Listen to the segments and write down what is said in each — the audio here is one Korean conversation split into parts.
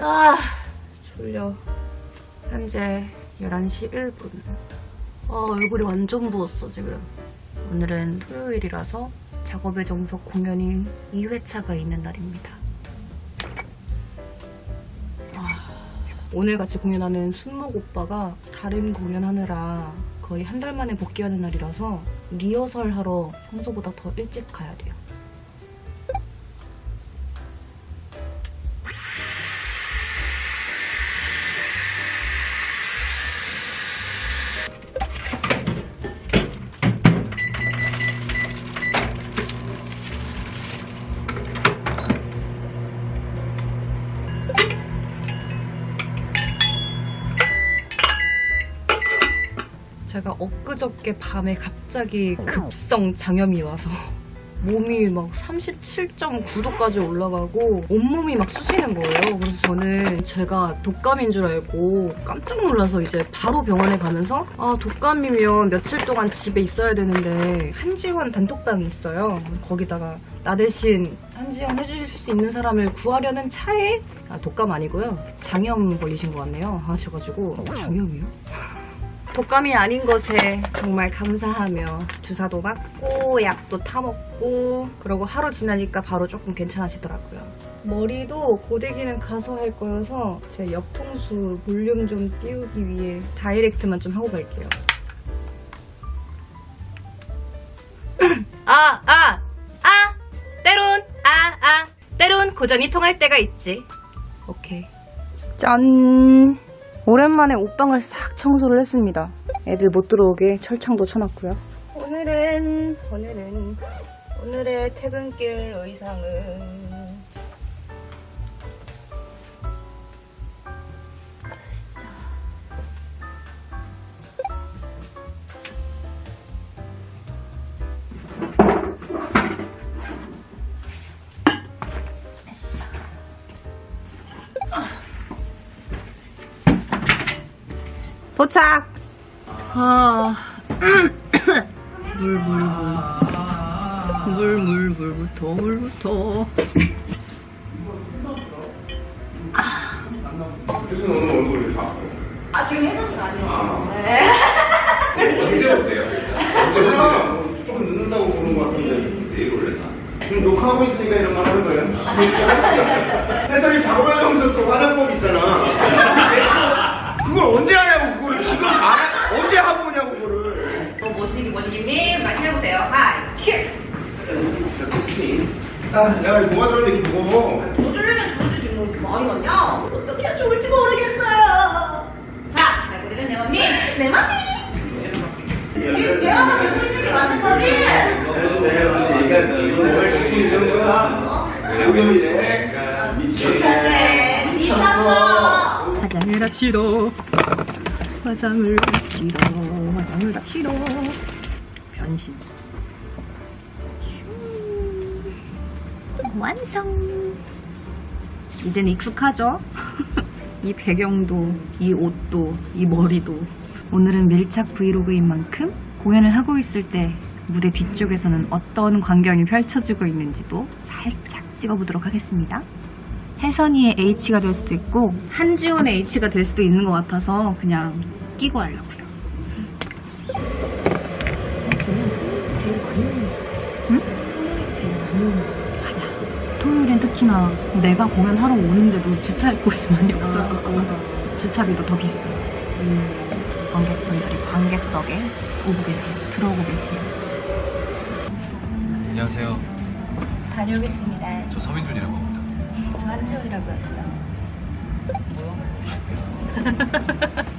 아, 졸려. 현재 11시 1분. 아, 얼굴이 완전 부었어, 지금. 오늘은 토요일이라서 작업의 정석 공연인 2회차가 있는 날입니다. 아, 오늘 같이 공연하는 순목 오빠가 다른 공연하느라 거의 한 달 만에 복귀하는 날이라서 리허설 하러 평소보다 더 일찍 가야 돼요. 제가 엊그저께 밤에 갑자기 급성 장염이 와서 몸이 막 37.9도까지 올라가고 온몸이 막 쑤시는 거예요. 그래서 저는 제가 독감인 줄 알고 깜짝 놀라서 이제 바로 병원에 가면서 아 독감이면 며칠 동안 집에 있어야 되는데 한지원 단톡방이 있어요. 거기다가 나 대신 한지원 해주실 수 있는 사람을 구하려는 차에 아, 독감 아니고요. 장염 걸리신 것 같네요. 하셔가지고 장염이요? 독감이 아닌 것에 정말 감사하며 주사도 맞고 약도 타먹고 그러고 하루 지나니까 바로 조금 괜찮아지더라고요. 머리도 고데기는 가서 할 거여서 제 옆통수 볼륨 좀 띄우기 위해 다이렉트만 좀 하고 갈게요. 아, 아, 아! 때론, 아, 아! 때론 고전이 통할 때가 있지. 오케이. 짠! 오랜만에 옷방을 싹 청소를 했습니다. 애들 못 들어오게 철창도 쳐놨고요. 오늘은 오늘은 오늘의 퇴근길 의상은 도착! 아. 물, 물, 물. 물, 물, 물부터, 물부터. 그래서 오늘 얼굴이 다. 아, 지금 혜선이가 아니에요. 아. 네. 언제 어때요? 언제 조금 늦는다고 보는 것 같은데 내일 올렸나? 지금 녹화하고 있으니까 이런 말 하는 거예요? 해설이 작업의 정석 또 화장법 있잖아. 그걸 언제 하냐고 그거를 지금 안 하- 언제 하고 오냐고 그거를. 어, 모시기, 모시기님, 말씀해보세요. 하이, 큐! 진짜 테스팅. 아, 내가 이거 뭐가 들었는데 이거. 더 줄이면 더 주지, 뭐, 이렇게 말이 많냐? 어떻게 해야 좋을지 모르겠어요. 자, 내 고대는 내 맘이, 내 맘이! 지금 대화가 되고 있는 게 맞는 거지? 내가 근데 얘기하는 이거 뭘 듣고 있는 거야? 오염이래. 미쳤네. 미쳤어. 화장을 합시다. 화장을 합시다. 화장을 합시다. 변신. 완성. 이제는 익숙하죠? 이 배경도, 이 옷도, 이 머리도. 오늘은 밀착 브이로그인 만큼 공연을 하고 있을 때 무대 뒤쪽에서는 어떤 광경이 펼쳐지고 있는지도 살짝 찍어보도록 하겠습니다. 혜선이의 H가 될 수도 있고 한지원의 H가 될 수도 있는 것 같아서 그냥 끼고 하려고요. 제일 많이 응? 토요일엔 특히나 내가 공연하러 오는데도 주차할 곳이 많이 없어서 주차비도 더 비싸. 관객분들이 관객석에 오고 계세요. 들어오고 계세요. 안녕하세요. 다녀오겠습니다. 저 서민준이라고 합니다. 저 한지원이라고 합니다. 딴데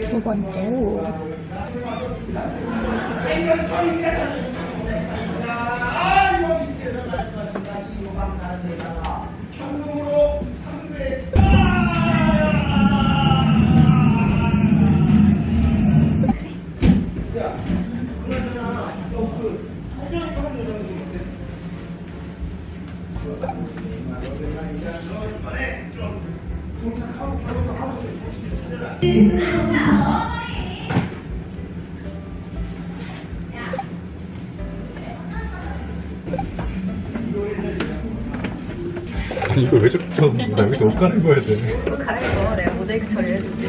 두 번째 우. 현금으로 3대 야, 그러잖아. 너그 사전 하는 여자는 좀 어때? 너가 이제 너 이번에 좀 동작하고 결혼도 하고 좀 정신 차려라. 아니 이걸 왜 저렇게 나 여기서 옷 갈아입어야 돼 이거 갈아입어. 내가 모자이크 처리해줄게.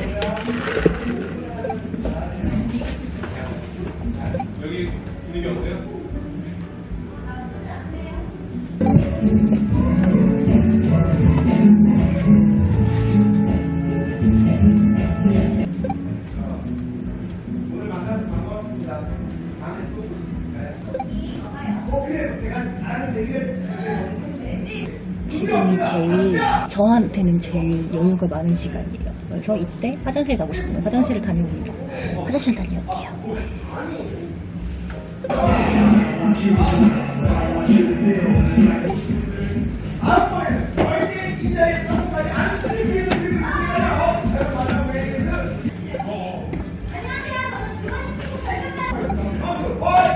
저한테는 제일 여유가 많은 시간이에요. 그래서 이때 화장실 가고 싶으면 화장실을 다녀옵니다. 화장실 다녀올게요. 다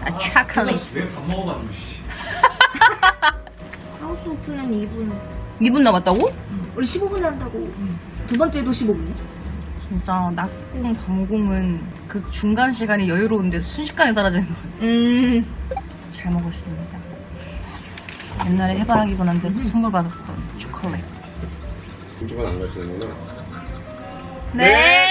아, 차칼리. 왜밥 먹어가지고 씨. 하우스 오픈은 2분. 2분 남았다고? 우리 15분에 한다고. 두 번째도 15분. 진짜 낙궁, 방공은 그 중간 시간이 여유로운데 순식간에 사라지는 거 같아요. 음. 잘 먹었습니다. 옛날에 해바라기 분한테 선물 받았던 초콜릿. 김치만 안 가시는구나 네.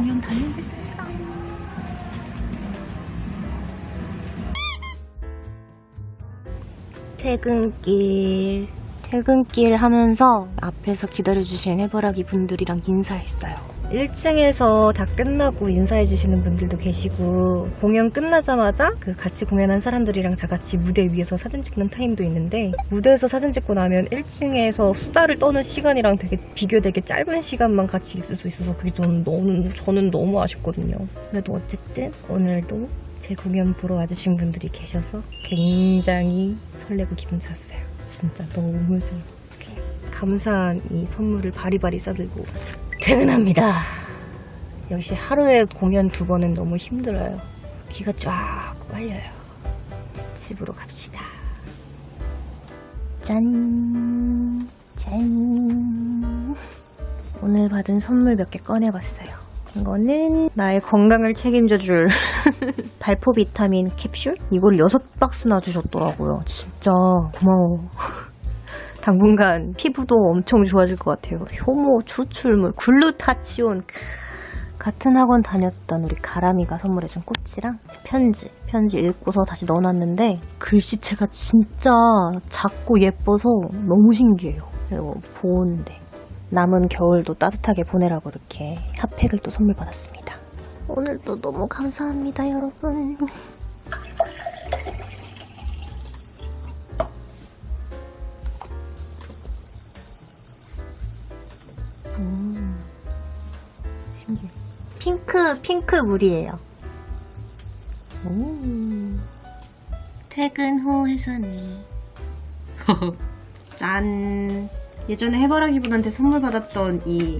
공연 다녀오겠습니다. 퇴근길. 퇴근길 하면서 앞에서 기다려주신 해바라기 분들이랑 인사했어요. 1층에서 다 끝나고 인사해주시는 분들도 계시고, 공연 끝나자마자 그 같이 공연한 사람들이랑 다 같이 무대 위에서 사진 찍는 타임도 있는데, 무대에서 사진 찍고 나면 1층에서 수다를 떠는 시간이랑 되게 비교되게 짧은 시간만 같이 있을 수 있어서 그게 저는 너무, 저는 너무 아쉽거든요. 그래도 어쨌든 오늘도 제 공연 보러 와주신 분들이 계셔서 굉장히 설레고 기분 좋았어요. 진짜 너무 좋아요. 감사한 이 선물을 바리바리 싸들고 퇴근합니다. 역시 하루에 공연 두 번은 너무 힘들어요. 기가 쫙 빨려요. 집으로 갑시다. 짠, 짠. 오늘 받은 선물 몇 개 꺼내봤어요. 이거는 나의 건강을 책임져줄 발포 비타민 캡슐? 이걸 여섯 박스나 주셨더라고요. 진짜 고마워. 당분간 피부도 엄청 좋아질 것 같아요. 효모, 추출물, 글루타치온. 크. 같은 학원 다녔던 우리 가람이가 선물해준 꽃이랑 편지. 편지 읽고서 다시 넣어놨는데 글씨체가 진짜 작고 예뻐서 너무 신기해요. 그리고 보온데. 남은 겨울도 따뜻하게 보내라고 이렇게 핫팩을 또 선물 받았습니다. 오늘도 너무 감사합니다, 여러분. 핑크, 핑크 물이에요. 오. 퇴근 후 해산이. 짠. 예전에 해바라기 분한테 선물 받았던 이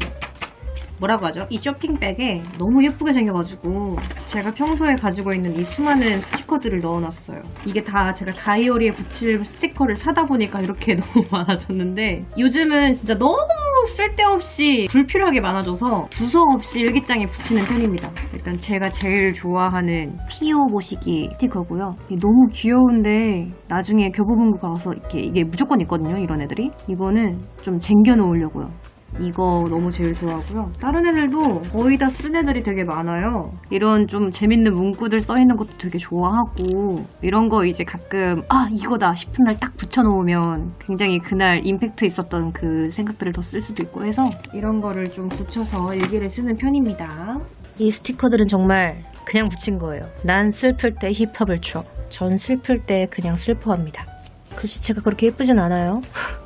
뭐라고 하죠? 이 쇼핑백에 너무 예쁘게 생겨가지고 제가 평소에 가지고 있는 이 수많은 스티커들을 넣어놨어요. 이게 다 제가 다이어리에 붙일 스티커를 사다 보니까 이렇게 너무 많아졌는데 요즘은 진짜 너무 쓸데없이 불필요하게 많아져서 두서없이 일기장에 붙이는 편입니다. 일단 제가 제일 좋아하는 피오 모시기 스티커고요. 너무 귀여운데 나중에 교보문고 가서 이렇게 이게 무조건 있거든요. 이런 애들이. 이거는 좀 쟁겨 놓으려고요. 이거 너무 제일 좋아하고요. 다른 애들도 거의 다 쓴 애들이 되게 많아요. 이런 좀 재밌는 문구들 써있는 것도 되게 좋아하고 이런 거 이제 가끔 아 이거다 싶은 날 딱 붙여놓으면 굉장히 그날 임팩트 있었던 그 생각들을 더 쓸 수도 있고 해서 이런 거를 좀 붙여서 일기를 쓰는 편입니다. 이 스티커들은 정말 그냥 붙인 거예요. 난 슬플 때 힙합을 춰. 전 슬플 때 그냥 슬퍼합니다. 글씨체가 그렇게 예쁘진 않아요.